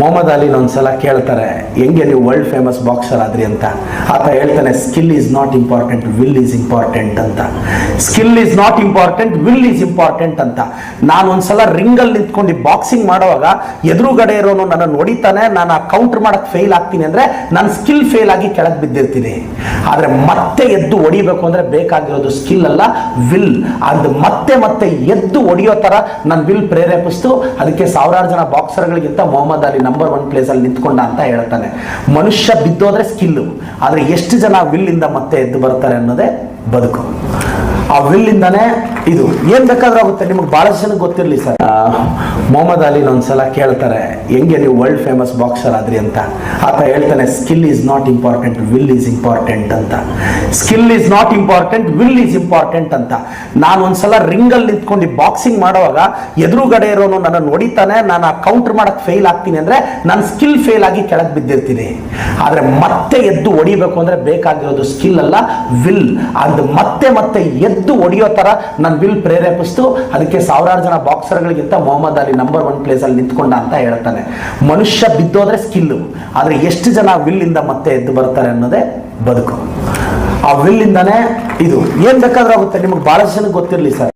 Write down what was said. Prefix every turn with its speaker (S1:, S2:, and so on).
S1: ಮೊಹಮ್ಮದ್ ಅಲಿನ ಒಂದ್ಸಲ ಕೇಳ್ತಾರೆ, ಹೆಂಗೆ ನೀವು ವರ್ಲ್ಡ್ ಫೇಮಸ್ ಬಾಕ್ಸರ್ ಆದ್ರಿ ಅಂತ? ಆತ ಹೇಳ್ತಾನೆ skill is not important will is important ಅಂತ. Skill is not important will is important ಅಂತ. ನಾನು ಒಂದ್ಸಲ ರಿಂಗಲ್ಲಿ ನಿಂತ್ಕೊಂಡು ಬಾಕ್ಸಿಂಗ್ ಮಾಡುವಾಗ ಎದುರುಗಡೆ ಇರೋನು ನನ್ನ ಹೊಡಿತಾನೆ ನಾನು ಆ ಕೌಂಟರ್ ಮಾಡಕ್ ಫೇಲ್ ಆಗ್ತೀನಿ ಅಂದ್ರೆ ನನ್ನ ಸ್ಕಿಲ್ ಫೇಲ್ ಆಗಿ ಕೆಳಗೆ ಬಿದ್ದಿರ್ತೀನಿ. ಆದ್ರೆ ಮತ್ತೆ ಎದ್ದು ಹೊಡಿಬೇಕು ಅಂದ್ರೆ ಬೇಕಾಗಿರೋದು ಸ್ಕಿಲ್ ಅಲ್ಲ ವಿಲ್ ಅದು ಮತ್ತೆ ಮತ್ತೆ ಎದ್ದು ಹೊಡಿಯೋ ಥರ ನನ್ನ ವಿಲ್ ಪ್ರೇರೇಪಿಸ್ತು. ಅದಕ್ಕೆ ಸಾವಿರಾರು ಜನ ಬಾಕ್ಸರ್ಗಳಿಗಿಂತ Muhammad Ali number one place ಅಲ್ಲಿ ನಿಂತ್ಕೊಂಡ ಅಂತ ಹೇಳ್ತಾನೆ. ಮನುಷ್ಯ ಬಿದ್ದೋದ್ರೆ ಸ್ಕಿಲ್ಲು ಆದ್ರೆ ಎಷ್ಟು ಜನ ವಿಲ್ ಇಂದ ಮತ್ತೆ ಎದ್ದು ಬರ್ತಾರೆ ಅನ್ನೋದೇ ಬದುಕು. ಆ ವಿಲ್ ಇಂದಾನೆ ಇದು. ಏನ್ ಬೇಕಾದ್ರೂ ಆಗುತ್ತೆ, ನಿಮಗೆ ಬಹಳ ಜನಕ್ಕೆ ಗೊತ್ತಿರಲಿ ಸರ್. ಮೊಹಮ್ಮದ್ ಅಲಿನ ಒಂದ್ಸಲ ಕೇಳ್ತಾರೆ, ಹೆಂಗೆ ನೀವು ವರ್ಲ್ಡ್ ಫೇಮಸ್ ಬಾಕ್ಸರ್ ಆದ್ರಿ ಅಂತ? ಆತ ಹೇಳ್ತಾನೆ skill is not important will is important ಅಂತ. Skill is not important will is important ಅಂತ. ನಾನು ಒಂದ್ಸಲ ರಿಂಗಲ್ಲಿ ನಿಂತ್ಕೊಂಡು ಬಾಕ್ಸಿಂಗ್ ಮಾಡುವಾಗ ಎದುರುಗಡೆ ಇರೋನು ನನ್ನ ನೋಡಿತಾನೆ, ನಾನು ಆ ಕೌಂಟರ್ ಮಾಡಕ್ ಫೇಲ್ ಆಗ್ತೀನಿ ಅಂದ್ರೆ ನನ್ನ ಸ್ಕಿಲ್ ಫೇಲ್ ಆಗಿ ಕೆಳಗೆ ಬಿದ್ದಿರ್ತೀನಿ. ಆದ್ರೆ ಮತ್ತೆ ಎದ್ದು ಹೊಡಿಬೇಕು ಅಂದ್ರೆ ಬೇಕಾಗಿರೋದು ಸ್ಕಿಲ್ ಅಲ್ಲ ವಿಲ್ ಅದು ಮತ್ತೆ ಮತ್ತೆ ಎದ್ದು ಒಡೆಯೋ ತರ ನನ್ನ ವಿಲ್ ಪ್ರೇರೇಪಿಸ್ತು. ಅದಕ್ಕೆ ಸಾವಿರಾರು ಜನ ಬಾಕ್ಸರ್ಗಳಿಗಿಂತ Muhammad Ali number one place ಅಲ್ಲಿ ನಿಂತ್ಕೊಂಡ ಅಂತ ಹೇಳ್ತಾನೆ. ಮನುಷ್ಯ ಬಿದ್ದೋದ್ರೆ ಸ್ಕಿಲ್ಲು ಆದ್ರೆ ಎಷ್ಟು ಜನ ವಿಲ್ ಇಂದ ಮತ್ತೆ ಎದ್ದು ಬರ್ತಾರೆ ಅನ್ನೋದೇ ಬದುಕು. ಆ ವಿಲ್ ಇಂದಾನೆ ಇದು. ಏನ್ ಬೇಕಾದ್ರೂ ಆಗುತ್ತೆ. ನಿಮಗೆ ಬಹಳಷ್ಟು ಜನಕ್ಕೆ ಗೊತ್ತಿರಲಿ ಸರ್.